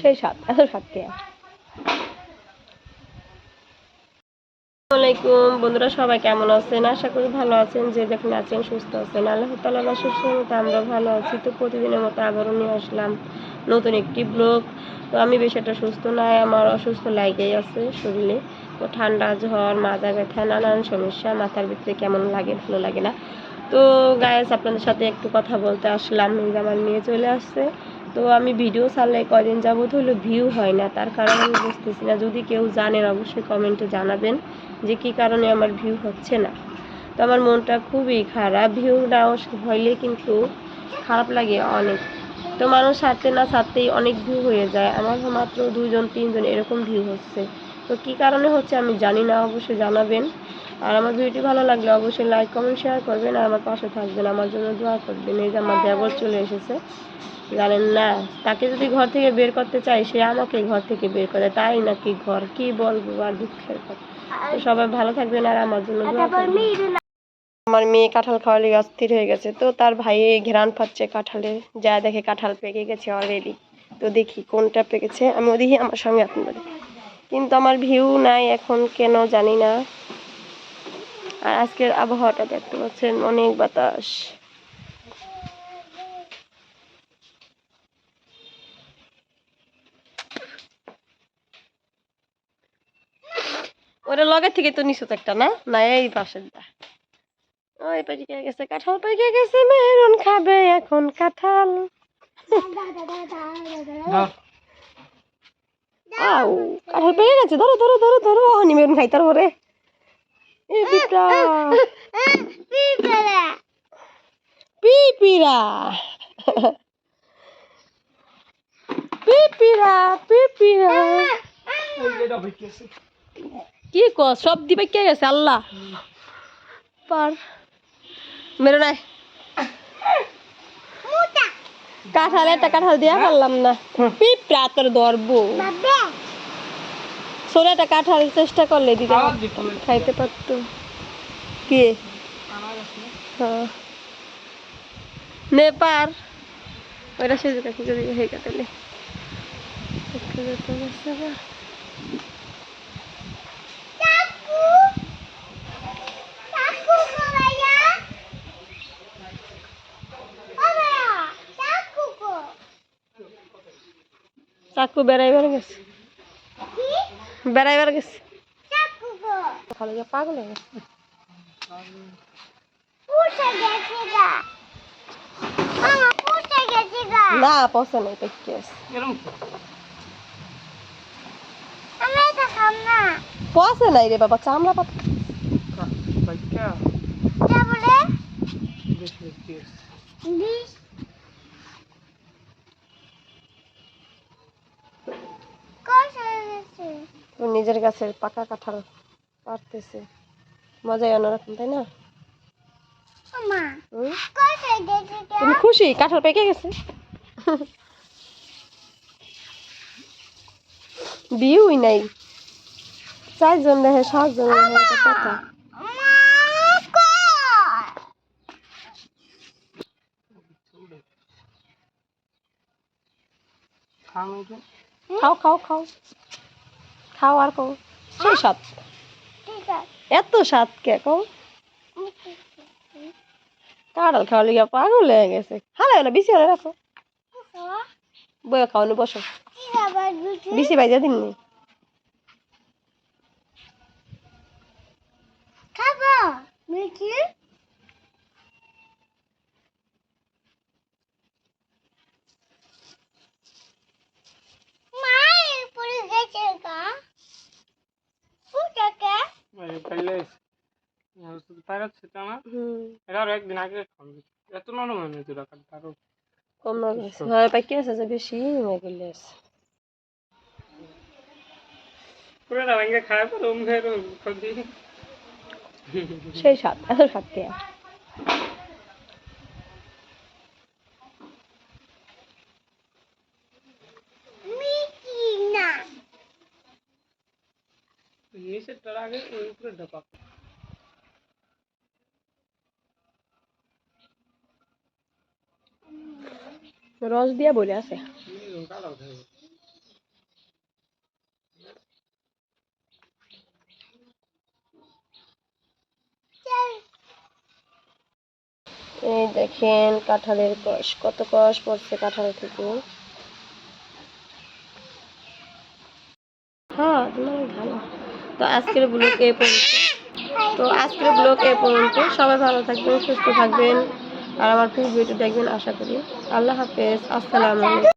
সেই এত কে বন্ধুরা, সবাই কেমন আছেন? আশা করি ভালো আছেন। যে যেখানে আছেন, সুস্থ আছেন। আল্লাহ তালা সুস্থ মতো আমরা ভালো আছি। তো প্রতিদিনের মতো আবারও নিয়ে আসলাম নতুন একটি ব্লগ। তো আমি বেশ একটা সুস্থ নাই, আমার অসুস্থ লাগেই আছে শরীরে। তো ঠান্ডা ঝড় মাজা ব্যথা, নানান সমস্যা, মাথার ভিতরে কেমন লাগে, ভালো লাগে না। তো গায়েস আপনাদের সাথে একটু কথা বলতে আসলাম। আমার নিয়ে চলে আসছে। তো আমি ভিডিও ছাড়লে কয়দিন যাবত হলো ভিউ হয় না, তার কারণ আমি বুঝতেছি না। যদি কেউ জানেন অবশ্যই কমেন্টে জানাবেন যে কী কারণে আমার ভিউ হচ্ছে না। তো আমার মনটা খুবই খারাপ, ভিউ না হইলে কিন্তু খারাপ লাগে অনেক। তো মানুষ ছাড়তে না ছাড়তেই অনেক ভিউ হয়ে যায়। আমার মাত্র দুজন তিনজন এরকম ভিউ হচ্ছে। তো কী কারণে হচ্ছে আমি জানি না, অবশ্যই জানাবেন। আর আমার ভিডিওটি ভালো লাগলে অবশ্যই লাইক কমেন্ট শেয়ার করবেন আর আমার পাশে থাকবেন। আমার জন্য দোয়া করবেন। এই যে আমার দেবর চলে এসেছে। জানেন না, তাকে যদি ঘর থেকে বের করতে চাই, সে আমাকে ঘর থেকে বের করে। তাই নাকি ঘর? কি বলব আর দুঃখের কথা। সবাই ভালো থাকবেন আর আমার জন্য দোয়া করবেন। আমার মেয়ে কাঁঠাল খাওয়া লেগে অস্থির হয়ে গেছে। তো তার ভাই ঘেরান পাচ্ছে কাঁঠালে। যা দেখে কাঁঠাল পেকে গেছে অলরেডি তো দেখি কোনটা পেকেছে। আমি ওদিকে আমার সঙ্গে আপনাদের। কিন্তু আমার ভিউ নাই এখন, কেন জানি না। আর আজকের আবহাওয়াটা দেখতে পাচ্ছেন অনেক বাতাস। ওরা লগের থেকে তো নিচু একটা না? না এই পাশের দা। ওই পেকে গেছে কাঁঠাল পেকে গেছে মেরুন খাবে এখন কাঁঠাল। আউ কাঁঠাল পেকে গেছে ধরো ধরো ধরো ধরো মেরুন খাই তারপরে এ পিঁপড়া পিপিরা পিপিরা পিপিরা কি কস সব দিবে কে গেছে আল্লাহ। পার। মেরো নাই। কাঁঠাল একটা কাঁঠাল দিয়া পারলাম না। পিঁপড়া তোর ধরবো। সোরে একটা কাঁঠাল চেষ্টা করলে দিতে পারতো, খাইতে পারতো। কে? হ্যাঁ। নে পার ওইটা সেজে কাকি যদি হয়ে গেলে চাকু বেড়াইবার গেছে। বেড়াইবার গেছে। পাগল হয়ে গেছে। না পছন্দ নেই পেকে আছে? পছন্দ নাই রে বাবা চামড়া পাতা। নিজের গাছের পাকা কাঁঠাল পারতেছে মজাই অন্যরকম তাই না? তুমি খুশি? কাঁঠাল পেকে গেছে? বিউই নাই। চারজন দেখে সাতজন কথা খাও খাও খাও। খাও আর খাও সেই স্বাদ এত স্বাদ কে কও? কাঁঠাল খাওয়া লিগা পাগল হয়ে গেছে। হালে না বেশি হলে রাখো। বয়ে খাওয়ানো বসো। বেশি বাইজা দিন নি। খাব। হুম। একদিন আগে এত নরম হয়নি তুই রাখার আরও কম না গেছে হয় পাইকে আছে যে বেশি হয়ে গেলে আছে। পুরোটা ভেঙে খায় পরে ওম খায় খাদি সেই স্বাদ এত স্বাদ কে মিঠি না। আগে ওই উপরে ঢাপা রস দিয়া বলে আছে। এই দেখেন কাঁঠালের কষ, কত কষ পড়ছে কাঁঠাল থেকে। হ্যাঁ তোমার ভালো। তো আজকের ব্লগ এ পর্যন্ত। তো আজকের ব্লগ এ পর্যন্ত সবাই ভালো থাকবেন, সুস্থ থাকবেন। আর আমার ভিডিও দেখবেন আশা করি। আল্লাহ হাফেজ আসসালামু আলাইকুম।